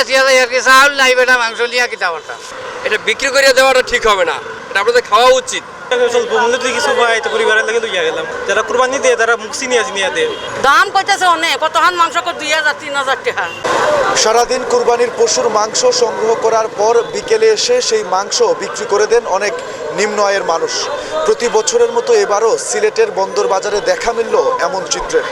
আর কি চাউল নাই বেটা মাংস নিয়ে কিতা করতাম এটা বিক্রি করে দেওয়াটা ঠিক হবে না। এটা আপনাদের খাওয়া উচিত। স্বল্প মূল্যে যদি কিছু পাই তো পরিবারের লাগে লইয়া গেলাম যারা কুরবানি দিয়ে তারা নিয়ে নিয়ে দেয় দাম কইতেছে অনেক কতখান মাংস কর দুই হাজার তিন হাজার টাকা। সারাদিন কুরবানির পশুর মাংস সংগ্রহ করার পর বিকেলে এসে সেই মাংস বিক্রি করে দেন অনেক নিম্ন আয়ের মানুষ। প্রতি বছরের মতো এবারও সিলেটের বন্দর বাজারে দেখা মিলল এমন চিত্রের।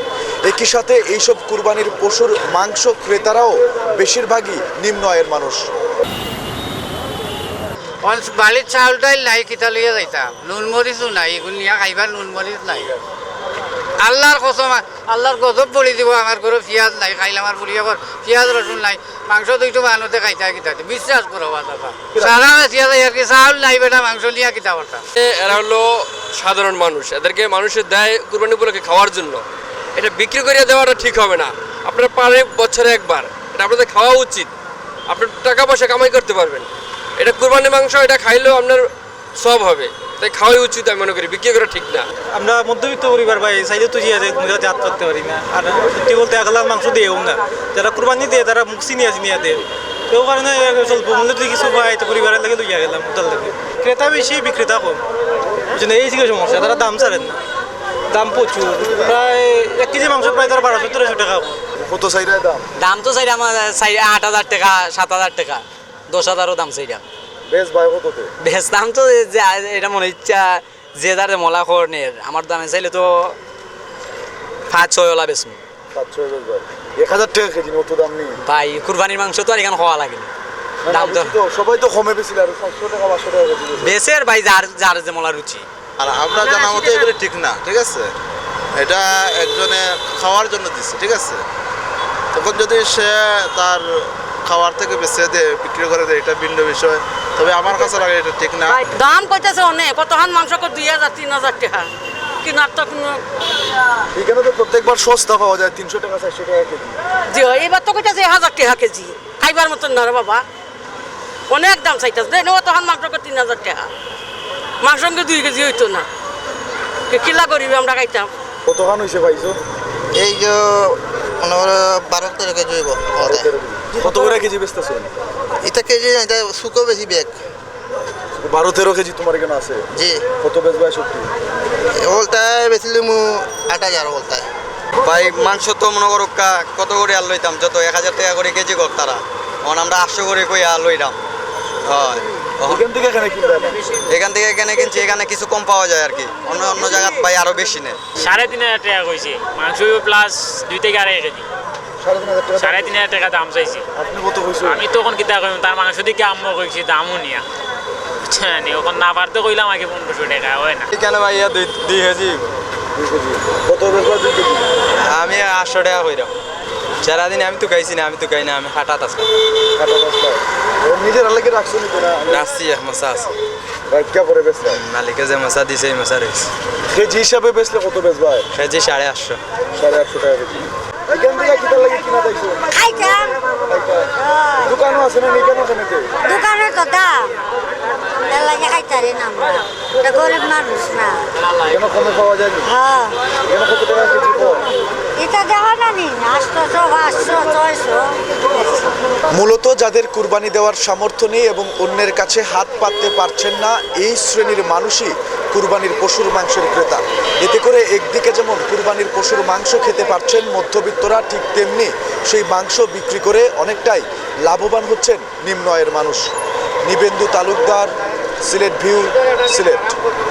একই সাথে এইসব কুরবানির পশুর মাংস ক্রেতারাও বেশিরভাগই নিম্ন আয়ের মানুষ। বালির চাউলটাই নাই কিতা লইয়া যাইতাম নুন মরিচও নাই এগুলো নিয়ে খাইবার নুন মরিচ নাই। আল্লাহর কসম আল্লাহর গজব বলি দিব আমার ঘরে পিঁয়াজ নাই খাইলে আমার বুড়িয়া ঘর পিঁয়াজ রসুন নাই। মাংস দুইটো মানুষে খাইতা কিতা বিশ্বাস করো বাবা সারা যায় আর কি চাউল নাই বেটা মাংস নিয়ে কিতা করতাম এরা হলো সাধারণ মানুষ এদেরকে মানুষের দেয় কুরবানি উপলক্ষে খাওয়ার জন্য। এটা বিক্রি করে দেওয়াটা ঠিক হবে না। আপনার পারে বছরে একবার। এটা আপনাদের খাওয়া উচিত। আপনার টাকা পয়সা কামাই করতে পারবেন। এটা কুরবানি মাংস, এটা খাইলেও আপনার সব হবে। তাই খাওয়াই উচিত আমি মনে করি, বিক্রি করা ঠিক না। আমরা মধ্যবিত্ত পরিবার ভাই চাইলে তো জিয়া জাত করতে পারি না। আর সত্যি বলতে এক লাখ মাংস দিয়েও না। যারা কুরবানি দিয়ে, তারা মুক্সি নিয়ে নিয়ে দেয় তো কারণে স্বল্প মূল্যে যদি কিছু পাই তো পরিবারের লাগে লইয়া গেলাম ক্রেতা বেশি, বিক্রেতা কম। এই সমস্যা, তারা দাম ছাড়েন না। দাম প্রচুর। প্রায় এক কেজি মাংস প্রায় তারা বারোশো তেরোশো টাকা কত সাইডের দাম? দাম তো চাই আমার চাই আট হাজার টাকা সাত হাজার টাকা। দশ হাজারও দাম চাইলাম বেশ ভাই কততে? বেশ দাম তো যে এটা মনে ইচ্ছা যে দারে মলা খরনের আমার দামে চাইলে তো পাঁচ ছয় ওলা বেশ বেশ ভাই এক হাজার টাকা কেজি অত দাম নেই। ভাই কুরবানির মাংস তো আর এখানে খাওয়া লাগে না। দাম তো সবাই তো কমে বেশি আর সাতশো টাকা পাঁচশো টাকা ভাই যার যার যে মলা রুচি। আর আমরা জানা মতো এগুলো ঠিক না ঠিক আছে? এটা একজনে খাওয়ার জন্য দিচ্ছে ঠিক আছে? তখন যদি সে তার খাওয়ার থেকে বেছে দেয় বিক্রি করে দেয় এটা ভিন্ন বিষয়। তবে আমার কাছে লাগে এটা ঠিক না। দাম কইতেছে অনেক কতখান মাংস কর দুই হাজার তিন হাজার টাকা। কিনার তো কোনো এখানে তো প্রত্যেকবার সস্তা পাওয়া যায় তিনশো টাকা চারশো টাকা কেজি। যে এবার তো কইতেছে হাজার টাকা কেজি। খাইবার মতন না রে বাবা। অনেক দাম চাইতেছে। দেখ কতখান মাংস তিন হাজার টাকা। মাংস সঙ্গে দুই কেজি হইতো না। কে কিলা করিবে আমরা খাইতাম। কতখান হয়েছে পাইছো? এই যে মনে করো বারো তেরো কেজি হইব কত করে কেজি বেচতেছো? এটা কেজি না এটা শুকো বেশি ব্যাগ। বারো তেরো কেজি তোমার এখানে আছে? জি। কত বেচ ভাই সত্যি? ওলটায় বেশিলে মু আট হাজার ওলটায়। ভাই মাংস তো মনে করো কা- কত করে আর লইতাম? যত এক হাজার টাকা করে কেজি কর তারা এখন আমরা আটশো করে কই আর লইলাম। হয়। এখান থেকে এখানে এখান থেকে এখানে কিনছি এখানে কিছু কম পাওয়া যায় আর কি। অন্য অন্য জায়গাত ভাই আরও বেশি নেয়। সাড়ে তিন হাজার টাকা কইছে। মাংস প্লাস দুই থেকে আড়াই কেজি। সাড়ে তিন হাজার টাকা দাম চাইছে। আমি তখন কিতা কইম তার মাংস দিকে আম্মু কইছি দামও নিয়া। ওখন না? পারতে কইলাম আগে পনেরোশো টাকা হয় না। কেন ভাই দুই দুই কেজি? কত আমি আটশো টাকা কইরাম। সারাদিন আমি তো খাইছি না আমি তো খাই না আমি হাটাত আসলাম নিজের আলাকে রাখছো নি? তোরা রাখছি এক মশা আছে। রাখা পরে বেচলে মালিকে যে মশা দিছে এই মশা রয়েছে। কেজি হিসাবে বেচলে কত বেচ ভাই কেজি সাড়ে আটশো। সাড়ে আটশো টাকা কেজি। এখান থেকে কিটা লাগে কিনা দেখছ? দোকানও আছে না এখানে ওখানে দোকানের তো তার লাগে খাইতারি না আমরা গরিব মানুষ না। কেন কমে পাওয়া যায় হ্যাঁ। কেন কত টাকা কেজি এটা দেখা না নি আটশো পাঁচশো ছয়শো। মূলত যাদের কুরবানি দেওয়ার সামর্থ্য নেই এবং অন্যের কাছে হাত পাততে পারছেন না এই শ্রেণির মানুষই কুরবানির পশুর মাংসের ক্রেতা। এতে করে একদিকে যেমন কুরবানির পশুর মাংস খেতে পারছেন মধ্যবিত্তরা ঠিক তেমনি সেই মাংস বিক্রি করে অনেকটাই লাভবান হচ্ছেন নিম্ন আয়ের মানুষ। নিবেন্দু তালুকদার সিলেট ভিউ সিলেট।